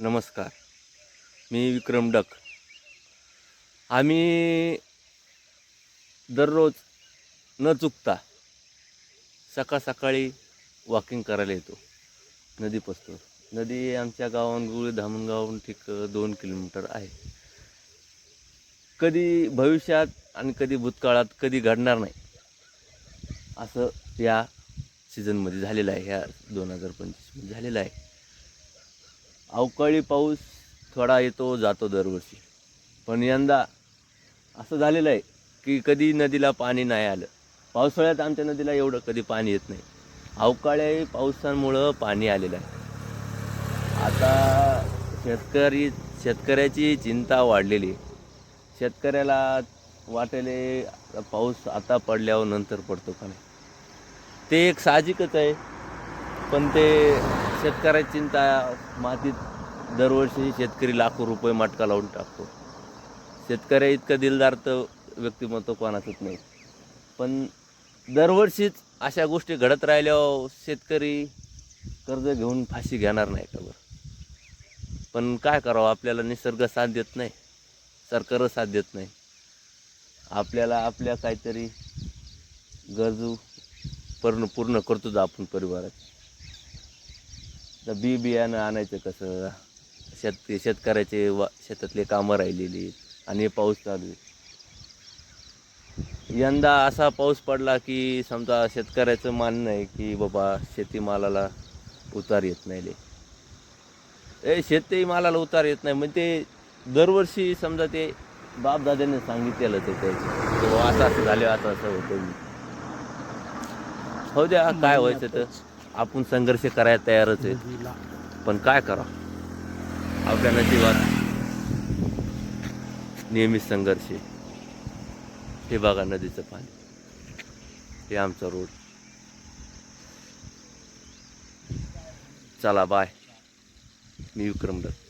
नमस्कार. मी विक्रम डक. आम्ही दररोज न चुकता सकाळ सकाळी वॉकिंग करायला येतो. नदी पसतो नदी आमच्या गावाहून गुळी धामणगावहून ठीक दोन किलोमीटर आहे. कधी भविष्यात आणि कधी भूतकाळात कधी घडणार नाही. असं या सीझनमध्ये झालेलं आहे. ह्या दोन हजार पंचवीसमध्ये झालेलं आहे. अवकाळी पाऊस थोडा येतो जातो दरवर्षी. पण यंदा असं झालेलं आहे की कधी नदीला पाणी नाही आलं. पावसाळ्यात आमच्या नदीला एवढं कधी पाणी येत नाही. अवकाळी पावसामुळं पाणी आलेलं आहे. आता शेतकरी शेतकऱ्याची चिंता वाढलेली. आहे शेतकऱ्याला वाटेले पाऊस आता पडल्यावर नंतर पडतो का नाही? ते एक साहजिकच आहे. पण ते शेतकऱ्याची चिंता मातीत दरवर्षी शेतकरी लाखो रुपये मटका लावून टाकतो. शेतकऱ्या इतकं दिलदार तर व्यक्तिमत्व कोणाचंच नाही. पण दरवर्षीच अशा गोष्टी घडत राहिल्यावर शेतकरी कर्ज घेऊन फाशी घेणार नाही का बरं? पण काय करावं? आपल्याला निसर्ग साथ देत नाही. सरकार साथ देत नाही. आपल्याला आपल्या काहीतरी गरजू पूर्ण पूर्ण करतोच आपण परिवारात. तर बी बियाणं आणायचं कसं? शेत शेतकऱ्याचे वा शेतातले कामं राहिलेली आणि पाऊस चालू आहे. यंदा असा पाऊस पडला की समजा शेतकऱ्याचं मानणं आहे की बाबा शेतीमालाला उतार येत नाही ले ए शेती मालाला उतार येत नाही. म्हणजे ते दरवर्षी समजा ते बापदादाने सांगितलेलं ते त्याचं. बाबा असं असं झालं असं असं होतं हो द्या काय व्हायचं तर. आपण संघर्ष करायला तयारच आहे पण काय करा? आपल्या नशिबात नेहमीच संघर्ष हे बघा नदीचं पाणी. हे आमचा रोड. चला बाय मी विक्रम दत्त